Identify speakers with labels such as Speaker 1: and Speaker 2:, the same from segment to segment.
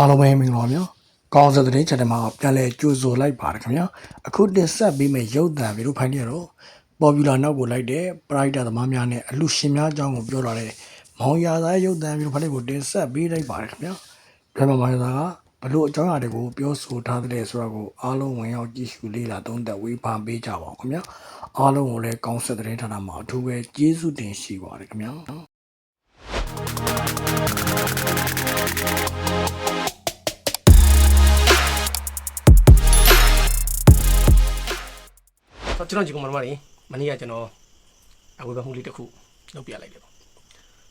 Speaker 1: အားလုံးပဲမင်္ဂလာပါဗျာ။ကောင်းစတဲ့ချက်တမှာပြန်လဲကြိုဆိုလိုက်ပါတယ်ခင်ဗျာ။အခုတင်ဆက်ပေးမယ့်ရုပ်သံဗီဒီယိုဖိုင်တွေတော့ popular နောက်ကိုလိုက်တဲ့ pride သမားများနဲ့အလူရှင်များအကြောင်းကိုပြောလာတဲ့မောင်ရသားရုပ်သံဗီဒီယိုဖိုင်တွေကိုတင်ဆက်ပေးလိုက်ပါတယ်ခင်ဗျာ။ဒါမှမဟုတ်သားကဘလို့အကြောင်းအရာတွေကိုပြောဆိုထားတဲ့ဆိုတာကိုအားလုံးဝင်ရောက်ကြည့်ရှုလေ့လာသုံးသပ်ဝေဖန်ပေးကြပါဦးခင်ဗျာ။အားလုံးကိုလည်းကောင်းစတဲ့ဌာနမှာအထူးပဲကျေးဇူးတင်ရှိပါတယ်ခင်ဗျာ။
Speaker 2: ကျွန်တော်ဒီကောင်မတော်တွေမနေ့ကကျွန်တော်အဝေဖန်မှုလေးတစ်ခုလုပ်ပြလိုက်တယ်ပေါ့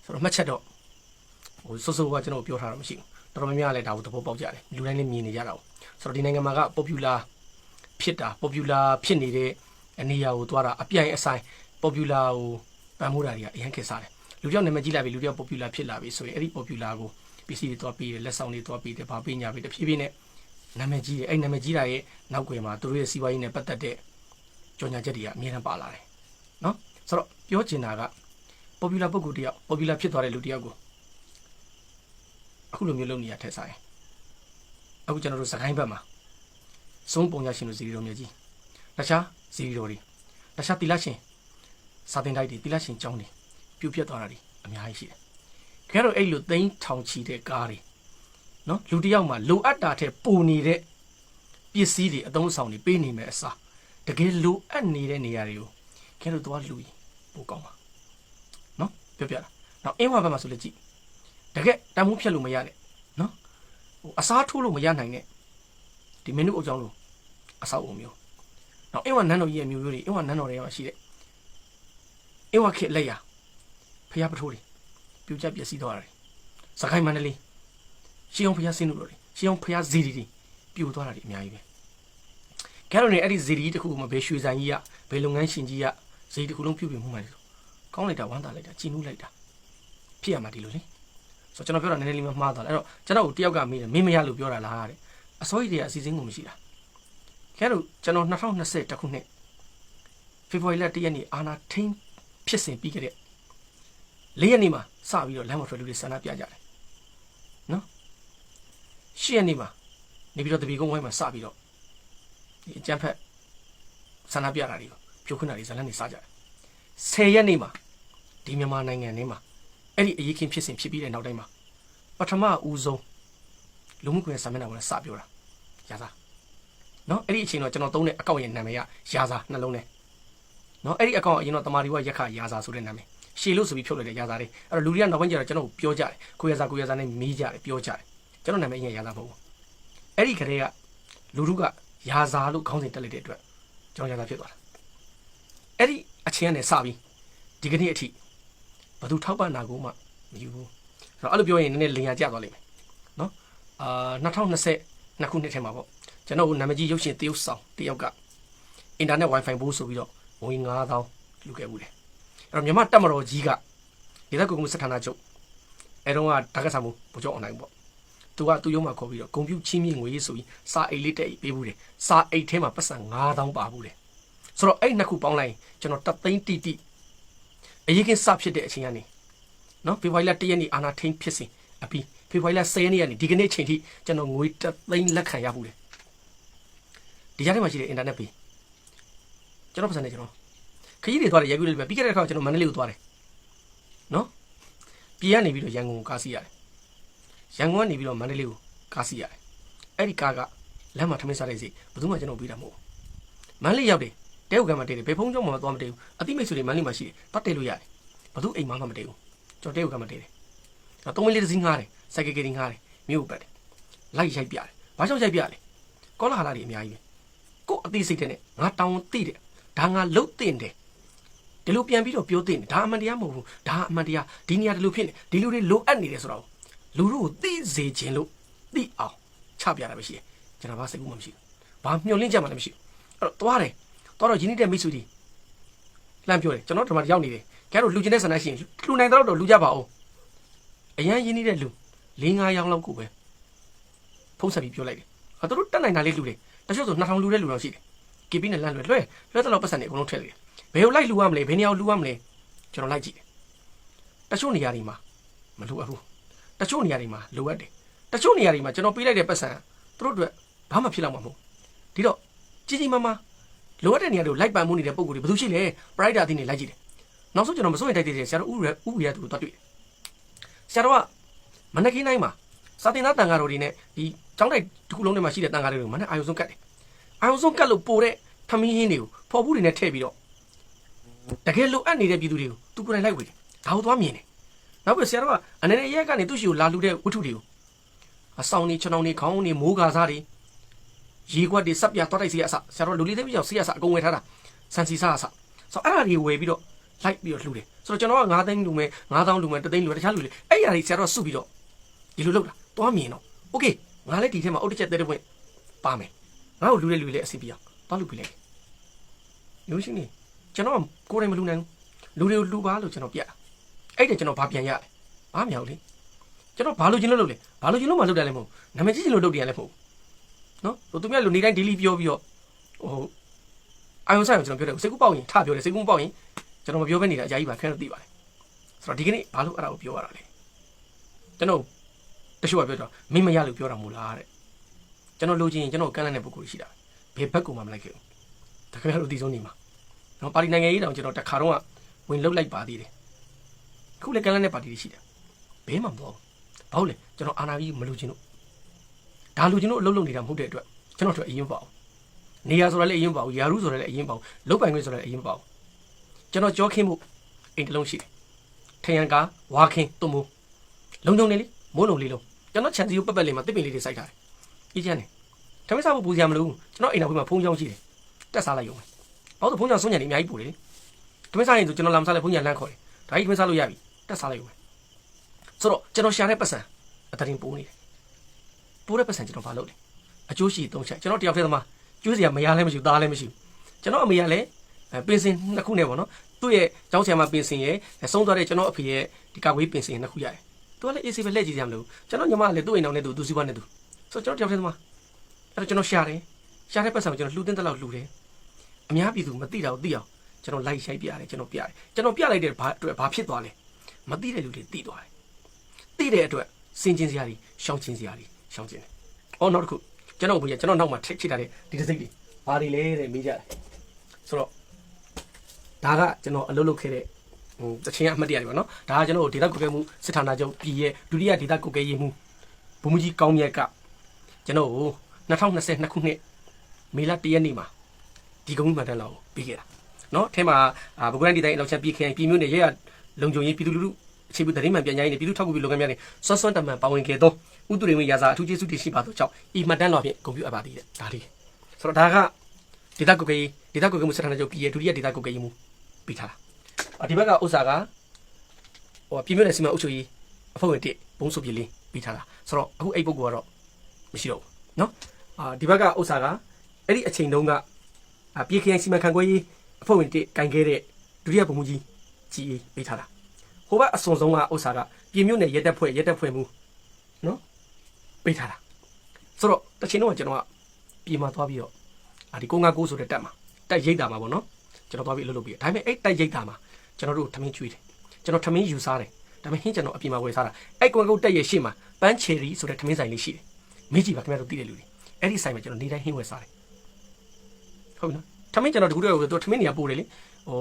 Speaker 2: ဆိုတော့မှတ်ချက်တော့ဟိုစိုးစိုးကကျွန်တော်ပြောထားတာမရှိဘူးတော်တော်များများလည်းဒါကိုသဘောပေါက်ကြတယ်လူတိုင်းလည်းမြင်နေကြတာပေါ့ဆိုတော့ဒီနိုင်ငံမှာက popular ဖြစ်တာ popular ဖြစ်နေတဲ့အနေအရာကိုသွားတာအပြိုင်အဆိုင် popular ကိုပံ့ပိုးတာတွေကအရင်ခေတ်စားတယ်လူတစ်ယောက်နာမည်ကြီးလာပြီလူတစ်ယောက် popular ဖြစ်လာပြီဆိုရင်အဲ့ဒီ popular ကိုပစ္စည်းတွေသွားပြီးတယ်လက်ဆောင်တွေသွားပြီးတယ်ဗာပညာပြီးတဖြည်းဖြည်းနဲ့နာမည်ကြီးတယ်အဲ့နာမည်ကြီးတာရဲ့နောက်ွယ်မှာသူတို့ရဲ့စီးပွားရေးနဲ့ပတ်သက်တဲ့ ကြော်ညာချက်တွေကအမြဲတမ်းပါလာတယ်နော်ဆိုတော့ပြောချင်တာက popular ပုဂ္ဂိုလ်တယောက် popular ဖြစ်သွားတဲ့လူတယောက်ကိုအခုလိုမျိုးလုပ်နေရထက်ဆိုင်အခုကျွန်တော်တို့စကိုင်းဘက်မှာစုံပုံရရှင်တို့ဇီရီတော်မြတ်ကြီးတခြားဇီရီတော်တွေတခြားတီလာရှင်စာတင်တိုက်တွေတီလာရှင်ကျောင်းတွေပြူပြတ်သွားတာတွေအများကြီးရှိတယ်ခင်ဗျားတို့အဲ့လိုသိန်းထောင်ချီတဲ့ကားတွေနော်လူတယောက်မှာလိုအပ်တာထက်ပိုနေတဲ့ပစ္စည်းတွေအသုံးအဆောင်တွေပေးနေမယ်အစား တကယ်လိုအပ်နေတဲ့နေရာတွေကိုခင်ဗျားတို့သွားလူရင်ပိုကောင်းပါနော်ပြောပြတာနောက်အင်းဝဘက်မှာဆိုလည်းကြည့်တကယ်တန်မိုးဖြတ်လို့မရနဲ့နော်ဟိုအစားထိုးလို့မရနိုင်နဲ့ဒီမင်းတို့အကြောင်းလို့အဆောက်အုံမျိုးနောက်အင်းဝနန်းတော်ကြီးရဲ့မျိုးမျိုးတွေအင်းဝနန်းတော်တွေမှာရှိတဲ့အင်းဝခေတ်လက်ရဖျားပထိုးတွေပြူကျပျက်စီးသွားတာတွေစကိုင်းမန္တလေးရှီအောင်ဖျားစင်းတို့တွေရှီအောင်ဖျားဇီဒီတွေပြိုသွားတာတွေအများကြီးပဲ ကဲတော့နေအဲ့ဒီဇီဒီတစ်ခုမှဘယ်ရွှေဆိုင်ကြီးကဘယ်လုပ်ငန်းရှင်ကြီးကဇီဒီတစ်ခုလုံးပြုတ်ပြင်မှုမှလဲဆိုကောင်းလိုက်တာဝမ်းသာလိုက်တာကြည်နူးလိုက်တာဖြစ်ရမှာဒီလိုလေဆိုတော့ကျွန်တော်ပြောတာနည်းနည်းလေးမှမှားသွားတယ်အဲ့တော့ကျွန်တော်ကိုတယောက်ကမေးတယ်မင်းမရလို့ပြောတာလားတဲ့အစိုးရတွေကအစီအစဉ်ကိုမရှိတာကဲတော့ကျွန်တော်2020တခုနှစ်ဖေဖော်ဝါရီလ1ရက်နေ့အာနာထိန်ဖြစ်စဉ်ပြီးကြတဲ့၄ရက်နေ့မှာစပြီးတော့လမ်းမထွက်လူတွေဆန္ဒပြကြတယ်နော်၈ရက်နေ့မှာနေပြီးတော့တပီကုန်းဝိုင်းမှာစပြီးတော့ ဒီအကြမ်းဖက်ဆန္ဒပြတာတွေကိုဖြိုခွင်းတာတွေဇလန်းနေစားကြတယ်။10ရက်နေ့မှာဒီမြန်မာနိုင်ငံထဲမှာအဲ့ဒီအရေးခင်းဖြစ်စဉ်ဖြစ်ပြီးတဲ့နောက်တိုင်းမှာပထမဦးဆုံးလူမှုကွန်ရက်စာမျက်နှာပေါ်မှာစပြောတာရာသာနော်အဲ့ဒီအချိန်တော့ကျွန်တော်သုံးတဲ့အကောင့်ရဲ့နာမည်ကရာသာနှလုံးနဲ့နော်အဲ့ဒီအကောင့်အရင်တော့တမာရီဝရက်ခရာသာဆိုတဲ့နာမည်ရှေလို့ဆိုပြီးဖြုတ်လိုက်တဲ့ရာသာတွေအဲ့တော့လူတွေကနောက်ပိုင်းကျတော့ကျွန်တော်ကိုပြောကြတယ်ကိုရစာကိုရစာနဲ့မေးကြတယ်ပြောကြတယ်ကျွန်တော်နာမည်အရင်ရာသာမဟုတ်ဘူးအဲ့ဒီခရေကလူတို့က ရာဇာလို့ခေါင်းစဉ်တက်လိုက်တဲ့အတွက်ကျွန်တော်ရာဇာဖြစ်သွားတာအဲ့ဒီအချင်းကနေစပြီးဒီကနေ့အထိဘယ်သူထောက်ပံ့တာကိုမှမယူဘူးအဲ့တော့အဲ့လိုပြောရင်နည်းနည်းလင်ရကျသွားလိမ့်မယ်နော်အာ2020နှစ်ခုနှစ်ထဲမှာပေါ့ကျွန်တော်နာမည်ကြီးရုပ်ရှင်တရုတ်ဆောင်တယောက်ကအင်တာနက် wifi ဘိုးဆိုပြီးတော့ဝင်9000လူခဲ့ဘူးတယ်အဲ့တော့မြန်မာတက်မတော်ကြီးကဒေသကုန်မှုစဌာနချုပ်အဲတော့ကတက္ကသမှုဗိုလ်ချုပ်အွန်လိုင်းပေါ့ သူကသူ့ရုံးမှာခေါ်ပြီးတော့ဂုံပြူချင်းမြင့်ငွေဆိုပြီးစာအိတ်လေးတက်ပေးဘူးတယ်စာအိတ်ထဲမှာပတ်စံ9000ပါဘူးတယ်ဆိုတော့အဲ့နှစ်ခုပေါင်းလိုက်ရင်ကျွန်တော်တသိန်းတိတိအရေးကင်းစဖြစ်တဲ့အချိန်ကနေနော်ဖေဖော်ဝါရီလ1ရက်နေ့အာနာထိန်ဖြစ်စဉ်အပြီးဖေဖော်ဝါရီလ10ရက်နေ့ကနေဒီကနေ့ချိန်ထိကျွန်တော်ငွေတသိန်းလက်ခံရဘူးတယ်ဒီကြားထဲမှာရှိတဲ့အင်တာနက်ပေးကျွန်တော်ပတ်စံနေကျွန်တော်ခကြီးတွေသွားတယ်ရိုက်ကူးလေးပဲပြီးခဲ့တဲ့ခါကျွန်တော်မန္တလေးကိုသွားတယ်နော်ပြည်ကနေပြီးတော့ရန်ကုန်ကိုကားစီးရတယ် ရန်ကုန်ကနေပြီးတော့မန္တလေးကိုကားစီးရတယ်။အဲ့ဒီကားကလမ်းမှာထမင်းစားတဲ့စီဘယ်သူမှကျွန်တော်ပြီးတာမဟုတ်ဘူး။မန္တလေးရောက်တယ်တဲဟုတ်ကမှတည်တယ်ဘယ်ဖုန်းကြောင့်မှသွားမတည်ဘူး။အတိမိတ်ဆွေတွေမန္တလေးမှာရှိတယ်။တတ်တယ်လို့ရတယ်။ဘယ်သူအိမ်မှမတည်ဘူး။ကျွန်တော်တဲဟုတ်ကမှတည်တယ်။တော့သုံးမလေးတစ်စီးငားတယ်။စိုက်ကယ်ကယ်ငားတယ်။မြို့ပတ်တယ်။လိုက်ရိုက်ပြတယ်။ဘာကြောင့်ရိုက်ပြလဲ။ကောလာဟာလာတွေအများကြီးပဲ။ကို့အသိစိတ်တဲ့နဲ့ငါတောင်းသိတယ်။ဒါငါလုတ်တင်တယ်။ဒီလိုပြန်ပြီးတော့ပြောသိတယ်ဒါအမှန်တရားမဟုတ်ဘူးဒါအမှန်တရားဒီနေရာဒီလိုဖြစ်နေဒီလူတွေလိုအပ်နေတယ်ဆိုတော့ လူတို့ကိုသိစေခြင်းလို့သိအောင်ချပြတာပဲရှိတယ်ကျွန်တော်ဘာစိတ်ကူးမှမရှိဘူးဘာမျှော်လင့်ချက်မှလည်းမရှိဘူးအဲ့တော့သွားတယ်သွားတော့ယင်းနေတဲ့မိတ်ဆွေတွေလှမ်းပြောတယ်ကျွန်တော်ဒီမှာရောက်နေတယ်ကျန်တို့လူချင်းတဲ့ဆန္ဒရှိရင်လူနိုင်တော့တော့လူကြပါအောင်အရန်ယင်းနေတဲ့လူ၄၅ယောက်လောက်ကိုပဲဖုံးဆက်ပြီးပြောလိုက်တယ်အဲ့တို့တက်နိုင်တာလေးလူတွေတချို့ဆို2000လူတဲ့လူတော့ရှိတယ်ကီပီနဲ့လမ်းလွယ်လွယ်လွယ်တော့ပတ်စံနေအကုန်လုံးထည့်လိုက်တယ်ဘယ်ကိုလိုက်လူရမလဲဘယ်နေရာကိုလူရမလဲကျွန်တော်လိုက်ကြည့်တယ်တချို့နေရာတွေမှာမလူအပ်ဘူး တချို့နေရာတွေမှာလိုအပ်တယ်တချို့နေရာတွေမှာကျွန်တော်ပေးလိုက်တဲ့ပတ်စံသူတို့အတွက်ဘာမှဖြစ်လောက်မှာမဟုတ်ဒီတော့ကြီးကြီးမားမားလိုအပ်တဲ့နေရာတွေကိုလိုက်ပံမှုနေတဲ့ပုံကိုယ်တွေဘယ်သူရှိလဲပရိုက်တာအသင်းတွေလိုက်ကြည့်တယ်နောက်ဆုံးကျွန်တော်မစိုးရင်တိုက်တဲ့ဆရာတော်ဥရဥရတူတော့တွေ့တယ်ဆရာတော်ကမနက်ခင်းတိုင်းမှာစာတင်သားတန်ဃာတော်တွေနဲ့ဒီကျောင်းတိုက်တစ်ခုလုံးထဲမှာရှိတဲ့တန်ဃာတွေကိုမနက်အာယုံဆုံးကတ်တယ်အာယုံဆုံးကတ်လို့ပို့တဲ့ထမင်းဟင်းတွေကိုဖော်ဘူးတွေနဲ့ထည့်ပြီးတော့တကယ်လိုအပ်နေတဲ့ပြည်သူတွေကိုသူကိုယ်တိုင်လိုက်ဝေတယ်ဒါကိုသွားမြင်တယ် နောက်ပြီးဆရာတော်ကအနေနဲ့ရက်ကနေသူ့ရှိကိုလာလူတဲ့ဝတ္ထုတွေကိုအဆောင်နေခြေနှောင်းနေခေါင်းနေမိုးကာစားတွေရေခွက်တွေစပ်ပြသွားတိုက်စီအစဆရာတော်လူလေးသိမ်းပြောက်စီအစအကုန်ဝယ်ထားတာစန်စီစားအစဆိုတော့အဲ့ဒါတွေဝယ်ပြီးတော့လိုက်ပြီးတော့လှူတယ်ဆိုတော့ကျွန်တော်က9သိန်းလူမယ်9000လူမယ်3သိန်းလူမယ်တခြားလူတွေအဲ့ဒီအရာတွေဆရာတော်စုပြီးတော့ဒီလိုလုပ်တာသွားမြင်တော့โอเคငါလည်းဒီထဲမှာအုတ်တစ်ချက်တဲတဲ့ပွင့်ပါမယ်ငါ့ကိုလူတဲ့လူလေးအစီပြအောင်သွားလူပြလိုက်လူရှင်နေကျွန်တော်ကိုယ်တိုင်မလူနိုင်ဘူးလူတွေကိုလူပါလို့ကျွန်တော်ပြတာ အဲ့ဒါကျွန်တော်ဘာပြန်ရလဲဘာမြောက်လေကျွန်တော်ဘာလို့ချင်းလို့လုပ်လဲဘာလို့ချင်းလို့မှလုပ်တယ်လဲမဟုတ်နာမည်ကြီးချင်းလို့လုပ်တယ်လဲမဟုတ်နော်သူများလူနေတိုင်း daily ပြောပြီးတော့ဟိုအာယုံဆိုင်ကိုကျွန်တော်ပြောတယ်စိတ်ကူးပေါက်ရင်ထပြောတယ်စိတ်ကူးမပေါက်ရင်ကျွန်တော်မပြောဘဲနေတာအကြာကြီးပါခဲတော့သိပါတယ်ဆိုတော့ဒီကနေ့ဘာလို့အဲ့ဒါကိုပြောရတာလဲကျွန်တော်တချို့ကပြောတော့မင်းမရလို့ပြောတာမို့လားတဲ့ကျွန်တော်လိုချင်ရင်ကျွန်တော်ကန့်လန့်တဲ့ပုံကိုရှိတာဘယ်ဘက်ကိုမှမလိုက်ခဲ့ဘူးဒါခင်ဗျားတို့အသိဆုံးနေမှာနော်ပါတီနိုင်ငံရေးတောင်ကျွန်တော်တခါတော့ဝင်လုတ်လိုက်ပါသေးတယ် အခုလည်းကန့်လန့်တဲ့ပါတီတွေရှိတယ်ဘယ်မှမသွားဘူးဘာလို့လဲကျွန်တော်အာဏာကြီးမလိုချင်လို့ဒါလိုချင်လို့အလုပ်လုပ်နေတာမဟုတ်တဲ့အတွက်ကျွန်တော်တို့အရင်ပါအောင်နေရာဆိုတာလည်းအရင်ပါအောင်ယာရုဆိုတာလည်းအရင်ပါအောင်လုတ်ပိုင်ခွင့်ဆိုတာလည်းအရင်ပါအောင်ကျွန်တော်ကြောခင်းမှုအိမ်တစ်လုံးရှိတယ်ထရန်ကာဝါခင်းတုံမိုးလုံုံနေလေမိုးလုံလေးလုံးကျွန်တော်ခြံစည်းကိုပက်ပက်လေးမှာတစ်ပင်လေးတွေစိုက်ထားတယ်အေးချမ်းတယ်ထမင်းစားဖို့ပူစရာမလိုဘူးကျွန်တော်အိမ်နောက်ဘက်မှာဖုံးချောင်းရှိတယ်တက်စားလိုက်ရုံပဲဘာလို့ဖုံးချောင်းစွန့်ညံနေအများကြီးပူတယ်ထမင်းစားရင်ဆိုကျွန်တော်လာမစားလဲဖုံးညံလန့်ခေါ်တယ်ဒါကြီးထမင်းစားလို့ရပြီ တက်စားလိုက်ရုံပဲဆိုတော့ကျွန်တော်ရှာတဲ့ပတ်စံအတရင်ပိုးနေတယ်ပိုးတဲ့ပတ်စံကျွန်တော်ဘာလုပ်လဲအကျိုးရှိသုံးချက်ကျွန်တော်တယောက်တည်းသမားကျွေးစရာမရလဲမရှိဘူးသားလည်းမရှိဘူးကျွန်တော်အမေကလည်းပင်စင်နှစ်ခုနဲ့ပေါ့နော်သူ့ရဲ့ကျောင်းဆရာမပင်စင်ရဲ့ဆုံးသွားတဲ့ကျွန်တော်အဖေရဲ့ဒီကာကွေးပင်စင်နှစ်ခုရတယ်သူကလည်းအေးဆေးပဲလက်ကြည့်ကြမလို့ကျွန်တော်ညီမကလည်းသူ့အိမ်အောင်နဲ့သူသူစီးပွားနဲ့သူဆိုတော့ကျွန်တော်တယောက်တည်းသမားအဲ့တော့ကျွန်တော်ရှာတယ်ရှာတဲ့ပတ်စံကိုကျွန်တော်လှူတင်တဲ့လောက်လှူတယ်အများပြည်သူမသိတာကိုသိအောင်ကျွန်တော်လိုက်ရိုက်ပြရတယ်ကျွန်တော်ပြတယ်ကျွန်တော်ပြလိုက်တဲ့ဘာအတွက်ဘာဖြစ်သွားလဲ မသိတဲ့လူတွေသိသွားတယ်သိတဲ့အတွက်စင်ကျင်စရာတွေရှောင်းကျင်စရာတွေရှောင်းကျင်တယ်အော်နောက်တစ်ခုကျွန်တော်ဘုရားကျွန်တော်နောက်မှာထိတ်ချိထားတဲ့ဒီတစ်စိတ်တွေဘာတွေလဲတဲ့မေးကြတယ်ဆိုတော့ဒါကကျွန်တော်အလုပ်လုပ်ခဲ့တဲ့ဟိုတချင်းအမှတ်တရတွေပေါ့နော်ဒါကကျွန်တော်ဒေတာကုတ်ကဲမှုစစ်ဌာနချုပ်ပြည်ရဲ့ဒုတိယဒေတာကုတ်ကဲရေးမှုဘုံမကြီးကောင်းမြတ်ကကျွန်တော်2022ခုနှစ်မေလ1ရက်နေ့မှာဒီကုန်းမှန်တန်းလောက်ပြီးခဲ့တာနော်အဲထဲမှာဘုဂရန်ဒီတိုင်းအလောက်ချက်ပြီးခင်ပြည်မျိုးနဲ့ရရ လုံခြုံရေးပြည်သူလူထုအခြေပြုသတင်းမှန်ပြန်ကြားရေးနဲ့ပြည်သူထောက်ကူပြီးလုပ်ငန်းများနဲ့စွမ်းစွမ်းတမန်ပါဝင်ခဲ့သောဥတုရေဝေရာဇာအထူးကျေးဇူးတင်ရှိပါသောကြောင့်ဤမှတ်တမ်းတော်ဖြင့်ဂုဏ်ပြုအပ်ပါသည်တဲ့ဒါလေးဆိုတော့ဒါကဒေတာကုတ်ကဲဒေတာကုတ်ကဲမှုစထနာချုပ်ပြည်ရဲ့ဒုတိယဒေတာကုတ်ကဲမှုပြီးထားတာဒီဘက်ကဥစ္စာကဟိုပြည်မျိုးနဲ့စီမံအုပ်ချုပ်ရေးအဖွဲ့ဝင်တစ်ဘုံစုပြည်လေးပြီးထားတာဆိုတော့အခုအဲ့ပုဂ္ဂိုလ်ကတော့မရှိတော့ဘူးနော်အာဒီဘက်ကဥစ္စာကအဲ့ဒီအချိန်တုန်းကအာပြည်ခိုင်စီမံခန့်ခွဲရေးအဖွဲ့ဝင်တစ်ကင်ခဲ့တဲ့ဒုတိယဗိုလ်မှူးကြီး ကြီးပေးထားတာဟိုဘက်အစွန်ဆုံးကဥစ္စာကပြည်မျိုးနဲ့ရဲတပ်ဖွဲ့ရဲတပ်ဖွဲ့မှုနော်ပေးထားတာဆိုတော့တချိန်တော့ကျွန်တော်ကပြည်မှာသွားပြီးတော့အာဒီ959ဆိုတဲ့တက်မှာတက်ရိတ်တာမှာပေါ့နော်ကျွန်တော်သွားပြီးအလုပ်လုပ်ပြီးဒါပေမဲ့အဲ့တက်ရိတ်တာမှာကျွန်တော်တို့ထမင်းကျွေးတယ်ကျွန်တော်ထမင်းယူစားတယ်ဒါပေမဲ့ဟင်းကျွန်တော်အပြင်မှာဝယ်စားတာအဲ့ကွန်ကုတ်တက်ရဲ့ရှေ့မှာပန်းချယ်ရီဆိုတဲ့ထမင်းဆိုင်လေးရှိတယ်မိကြီးပါခင်ဗျားတို့သိတဲ့လူတွေအဲ့ဒီဆိုင်မှာကျွန်တော်နေတိုင်းဟင်းဝယ်စားတယ်ဟုတ်ပြီနော်ထမင်းကျွန်တော်တကူတည်းကိုသူထမင်းနေရာပို့တယ်လေဟို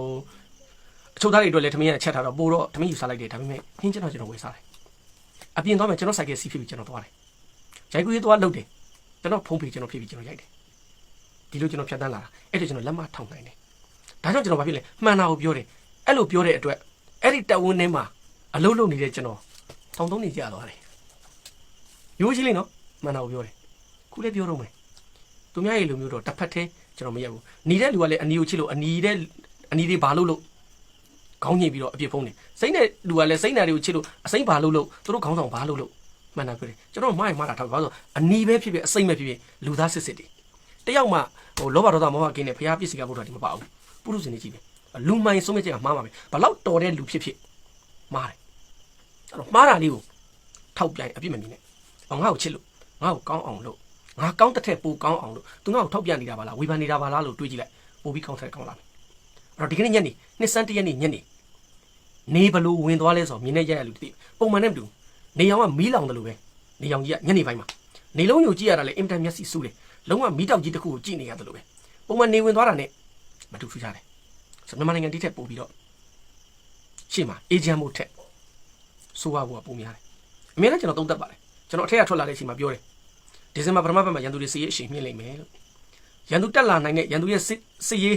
Speaker 2: အချို့သားတွေအတွက်လည်းထမင်းရချက်ထားတော့ပို့တော့ထမင်းယူစားလိုက်တယ်ဒါပေမဲ့ဟင်းကျွန်တော်ကျွန်တော်ဝယ်စားတယ်အပြင်သွားမယ်ကျွန်တော်ဆိုင်ကစီးဖြစ်ပြီးကျွန်တော်သွားတယ်ရိုက်ကူရေးသွားလုပ်တယ်ကျွန်တော်ဖုန်းဖေးကျွန်တော်ဖြည့်ပြီးကျွန်တော်ရိုက်တယ်ဒီလိုကျွန်တော်ဖြတ်တန်းလာတာအဲ့ဒါကျွန်တော်လက်မထောင်နိုင်တယ်ဒါကြောင့်ကျွန်တော်ဘာဖြစ်လဲမှန်တာကိုပြောတယ်အဲ့လိုပြောတဲ့အတွက်အဲ့ဒီတက်ဝန်းထဲမှာအလုပ်လုပ်နေတဲ့ကျွန်တော်ထောင်သုံးနေကြသွားတယ်ရိုးရှင်းလေးနော်မှန်တာကိုပြောတယ်ခုလည်းပြောတော့မယ်သူများရဲ့လူမျိုးတော့တစ်ဖက်တည်းကျွန်တော်မရက်ဘူးหนีတဲ့လူကလည်းအနီကိုချစ်လို့အနီတဲ့အနီတွေဘာလို့လို့ ခေါင်းညိပြီးတော့အပြစ်ဖုံးတယ်စိမ့်တဲ့လူကလည်းစိမ့်နာတွေကိုချစ်လို့အစိမ့်ဘာလို့လို့သူတို့ခေါင်းဆောင်ဘာလို့လို့မှန်တာပြောတယ်ကျွန်တော်မိုင်းမှားတာထားပါဆိုအနီပဲဖြစ်ဖြစ်အစိမ့်ပဲဖြစ်ဖြစ်လူသားစစ်စစ်တွေတယောက်မှဟိုလောဘဒေါသမောဟကင်းနဲ့ဖျားပစ္စည်းကဘုရားဒီမပါဘူးပုရုဇဉ်တွေကြီးပဲလူမိုင်းဆုံးမချက်ကမှားပါပဲဘလောက်တော်တဲ့လူဖြစ်ဖြစ်မှားတယ်အဲ့တော့မှားတာလေးကိုထောက်ပြိုင်အပြစ်မမြင်နဲ့ငါ့ကိုချစ်လို့ငါ့ကိုကောင်းအောင်လို့ငါကောင်းတဲ့ထက်ပိုကောင်းအောင်လို့သူငါ့ကိုထောက်ပြနေတာပါလားဝေဖန်နေတာပါလားလို့တွေးကြည့်လိုက်ပိုပြီးကောင်းတဲ့ကောင်းလာမယ်အဲ့ တော့ဒီကနေ့ညနေနှစ်စန်းတရက်နေ့ညနေနေဘလို့ဝင်သွားလဲဆိုတော့မြင်နေရရလူတည်ပုံမှန်နဲ့မတူနေအောင်ကမီးလောင်တယ်လို့ပဲနေရောင်ကြီးကညနေပိုင်းမှာနေလုံးယုံကြည့်ရတာလေအင်တန်မျက်စိစူးတယ်လုံးဝမီးတောက်ကြီးတစ်ခုကိုကြည့်နေရတယ်လို့ပဲပုံမှန်နေဝင်သွားတာနဲ့မတူထူးကြတယ်ဆိုတော့မြန်မာနိုင်ငံဒီထက်ပိုပြီးတော့ရှေ့မှာအေဂျင့်မို့ထက်ဆိုးဝါးဖို့ကပုံများတယ်အမြဲတမ်းကျွန်တော်သုံးသပ်ပါတယ်ကျွန်တော်အထက်ကထွက်လာတဲ့အချိန်မှာပြောတယ်ဒီဇင်ဘာပထမပတ်မှာရန်သူတွေစီရေးအရှိန်မြင့်လိမ့်မယ်လို့ရန်သူတက်လာနိုင်တဲ့ရန်သူရဲ့စစ်စစ်ရေး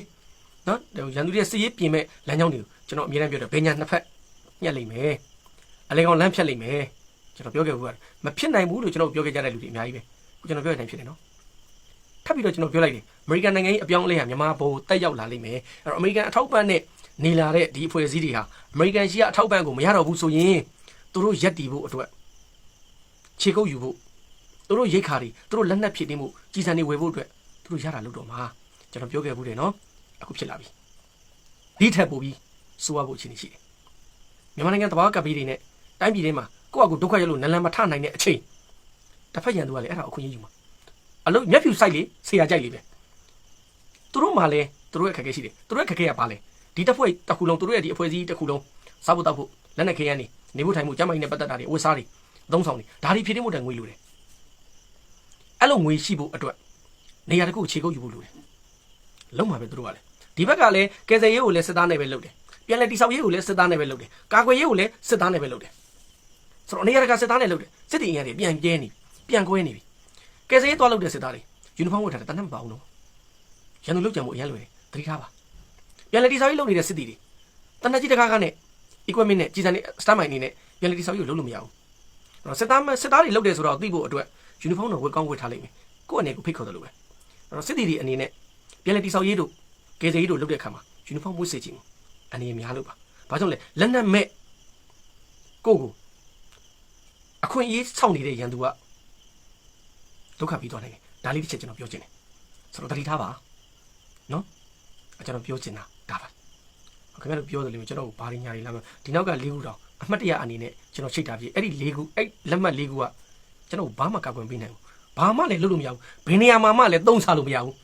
Speaker 2: နော်ရန်သူရဲ့စစ်ရေးပြင်မဲ့လမ်းကြောင်းတွေကိုကျွန်တော်အမြဲတမ်းပြောတယ်ဘယ်ညာနှစ်ဖက်ညှက်လိမ့်မယ်အလဲကောင်လမ်းဖြတ်လိမ့်မယ်ကျွန်တော်ပြောခဲ့ဘူးကမဖြစ်နိုင်ဘူးလို့ကျွန်တော်ပြောခဲ့ကြတဲ့လူတွေအများကြီးပဲခုကျွန်တော်ပြောတဲ့အတိုင်းဖြစ်တယ်နော်ထပ်ပြီးတော့ကျွန်တော်ပြောလိုက်တယ်အမေရိကန်နိုင်ငံကြီးအပြောင်းအလဲဟာမြန်မာဘုံတက်ရောက်လာလိမ့်မယ်အဲ့တော့အမေရိကန်အထောက်ပံ့နဲ့နေလာတဲ့ဒီအဖွဲ့အစည်းတွေဟာအမေရိကန်ရှိကအထောက်ပံ့ကိုမရတော့ဘူးဆိုရင်သူတို့ရက်တီဖို့အတွက်ခြေကုပ်ယူဖို့သူတို့ရိတ်ခါတွေသူတို့လက်နက်ဖြစ်နေမှုကြီးစံတွေဝယ်ဖို့အတွက်သူတို့ရတာလို့တော့မှာကျွန်တော်ပြောခဲ့ဘူးတယ်နော် အခုဖြစ်လာပြီဒီထက်ပိုပြီးစိုးရဖို့အခြေအနေရှိတယ်မြန်မာနိုင်ငံတဘာကပ်ပြီးတွေနဲ့တိုင်းပြည်ထဲမှာကိုယ့်အကူဒုက္ခရောက်လို့နလန်မထနိုင်တဲ့အချိန်တစ်ဖက်ရန်သူကလည်းအဲ့ဒါအခွင့်အရေးယူမှာအလို့မျက်ဖြူဆိုင်လေဆရာကြိုက်လေပဲသူတို့မှလည်းသူတို့ရဲ့ခက်ခဲရှိတယ်သူတို့ရဲ့ခက်ခဲကပါလဲဒီတစ်ဖွဲ့တစ်ခုလုံးသူတို့ရဲ့ဒီအဖွဲ့အစည်းတစ်ခုလုံးစားဖို့တောက်ဖို့လက်နက်ခဲယမ်းနေနေဖို့ထိုင်ဖို့ကျမ်းမာရေးနဲ့ပတ်သက်တာတွေအဝတ်စားတွေအသုံးဆောင်တွေဒါတွေဖြည့်တင်းဖို့တိုင်ငွေလိုတယ်အဲ့လိုငွေရှိဖို့အတွက်နေရာတစ်ခုခြေကုပ်ယူဖို့လိုတယ်လုံးမှာပဲသူတို့ကလည်း ဒီဘက်ကလည်းကယ်ဆယ်ရေးကိုလည်းစစ်သားနဲ့ပဲလုပ်တယ်ပြန်လည်တိဆောက်ရေးကိုလည်းစစ်သားနဲ့ပဲလုပ်တယ်ကာကွယ်ရေးကိုလည်းစစ်သားနဲ့ပဲလုပ်တယ်ဆိုတော့နေရာတကာစစ်သားနဲ့လုပ်တယ်စစ်တီအင်အားတွေပြန်ကျဲနေပြန်ကွဲနေပြီကယ်ဆယ်ရေးသွားလုပ်တဲ့စစ်သားတွေယူနီဖောင်းဝတ်ထားတယ်တနက်မပါဘူးနော်ရန်သူလုပ်ကြံမှုအရင်လွယ်တယ်သတိထားပါပြန်လည်တိဆောက်ရေးလုပ်နေတဲ့စစ်တီတွေတနက်ကြီးတကားကားနဲ့ equipment နဲ့ကြီးစံနေ star mine အနေနဲ့ပြန်လည်တိဆောက်ရေးကိုလုပ်လို့မရဘူးအဲ့တော့စစ်သားစစ်သားတွေလုပ်တယ်ဆိုတော့သိဖို့အတွက်ယူနီဖောင်းတော့ဝတ်ကောင်းဝတ်ထားလိုက်မယ်ကိုယ့်အနေကိုဖိတ်ခေါ်တယ်လို့ပဲအဲ့တော့စစ်တီတွေအနေနဲ့ပြန်လည်တိဆောက်ရေးတို့ ကယ်ဆယ်ရေးတို့လုပ်တဲ့အခါမှာယူနီဖောင်းဝတ်စေချင်ဘူးအနေများလို့ပါဘာကြောင့်လဲလက်နက်မဲ့ကိုကိုအခွင့်အရေးစောင့်နေတဲ့ရန်သူကဒုက္ခပြီးသွားနိုင်တယ်ဒါလေးတစ်ချက်ကျွန်တော်ပြောချင်တယ်ဆိုတော့တတိထားပါနော်အကျွန်တော်ပြောချင်တာဒါပါခင်ဗျားတို့ပြောတယ်လို့ကျွန်တော်ဘာရင်းညာတွေလာမဒီနောက်က၄ခုတောင်အမှတ်တရအနေနဲ့ကျွန်တော်ချိတ်တာပြည့်အဲ့ဒီ၄ခုအဲ့လက်မှတ်၄ခုကကျွန်တော်ဘာမှကောက်ွယ်ပေးနိုင်ဘူးဘာမှလည်းလုပ်လို့မရဘူးဘယ်နေရာမှာမှလည်းသုံးစားလို့မရဘူး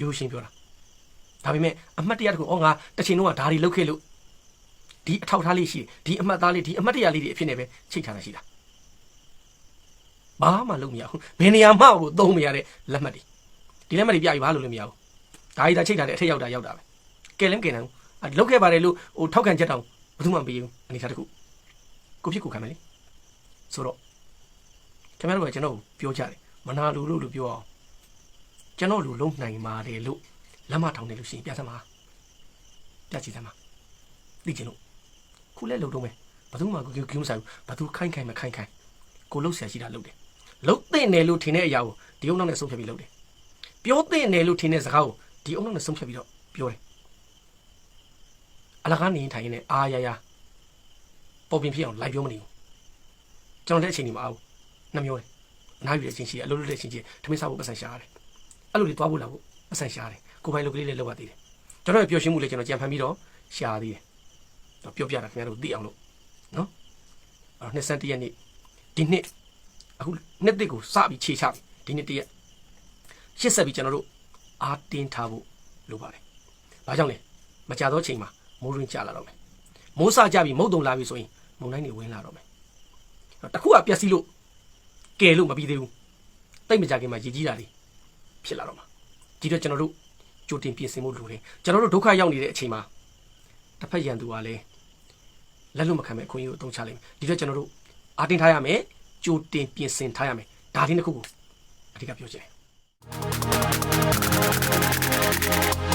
Speaker 2: ရိုးရှင်းပြောတာ ဒါပေမဲ့အမှတ်တရတခုအော်ငါတစ်ချိန်လုံးကဒါတွေလုပ်ခဲ့လို့ဒီအထောက်ထားလေးရှိဒီအမှတ်သားလေးဒီအမှတ်တရလေးတွေအဖြစ်နဲ့ပဲချိတ်ထားတာရှိတာဘာမှလုပ်မရဘူးဘယ်နေရာမှကိုသုံးမရတဲ့လက်မှတ်တွေဒီလက်မှတ်တွေပြပြီးဘာလို့လုပ်မရဘူးဒါကြီးဒါချိတ်ထားတဲ့အထက်ရောက်တာရောက်တာပဲကဲလင်းကဲနေဘူးလုတ်ခဲ့ပါတယ်လို့ဟိုထောက်ခံချက်တောင်ဘယ်သူမှမပေးဘူးအနေထားတစ်ခုကိုဖြစ်ကိုခံမယ်လေဆိုတော့ခင်ဗျားတို့ကကျွန်တော်ပြောကြတယ်မနာလူလို့လို့ပြောအောင်ကျွန်တော်လူလုံးနိုင်ပါတယ်လို့ လက်မထောင်တယ်လို့ရှိရင်ပြသမှာပြချီသမှာသိချင်လို့ခုလဲလုံတော့မယ်ဘယ်သူမှကိုကြုံဆိုင်ဘူးဘယ်သူခိုင်းခိုင်းမခိုင်းခိုင်းကိုလှုပ်ဆရာရှိတာလှုပ်တယ်လှုပ်တဲ့နယ်လို့ထင်တဲ့အရာကိုဒီအုံနောက်နဲ့ဆုံးဖြတ်ပြီးလှုပ်တယ်ပြောတဲ့နယ်လို့ထင်တဲ့စကားကိုဒီအုံနောက်နဲ့ဆုံးဖြတ်ပြီးတော့ပြောတယ်အလကားနေထိုင်နေအာရရပေါ်ပြင်ဖြစ်အောင်လိုက်ပြောမနေဘူးကျွန်တော်တဲ့အချိန်ဒီမှာအောင်နှမျိုးတယ်အနားယူတဲ့အချိန်ရှိတယ်အလုပ်လုပ်တဲ့အချိန်ရှိတယ်ထမင်းစားဖို့ပတ်စံရှာရတယ်အဲ့လိုတွေသွားဖို့လာဖို့ပတ်စံရှာရတယ် ကိုပိုင်လုပ်ကလေးလေးလောက်ပါသေးတယ်ကျွန်တော်ရဲ့ပျော်ရွှင်မှုလေးကျွန်တော်ကြံဖန်ပြီးတော့ရှာသေးတယ်တော့ပြောပြတာခင်ဗျားတို့သိအောင်လို့နော်အဲ့နှစ်ဆန်းတရက်နေ့ဒီနှစ်အခုနှစ်တစ်ကိုစပြီးခြေချပြီဒီနှစ်တရက်ရှစ်ဆက်ပြီးကျွန်တော်တို့အာတင်းထားဖို့လိုပါတယ်ဘာကြောင့်လဲမကြတော့ချိန်မှာမိုးရင်းကြလာတော့မယ်မိုးစကြပြီမုတ်တုံလာပြီဆိုရင်မုန်တိုင်းတွေဝင်လာတော့မယ်တခုကပျက်စီးလို့ကယ်လို့မပြီးသေးဘူးတိတ်မကြခင်မှာရည်ကြီးတာတွေဖြစ်လာတော့မှာဒီတော့ကျွန်တော်တို့ ကြိုတင်ပြင်ဆင်မှုလိုတယ်ကျွန်တော်တို့ဒုက္ခရောက်နေတဲ့အချိန်မှာတစ်ဖက်ရန်သူကလည်းလက်လွတ်မခံမဲ့အခွင့်အရေးကိုအသုံးချလိုက်မယ်ဒီတော့ကျွန်တော်တို့အားတင်းထားရမယ်ကြိုတင်ပြင်ဆင်ထားရမယ်ဒါတင်းတစ်ခုကိုအဓိကပြောချင်တယ်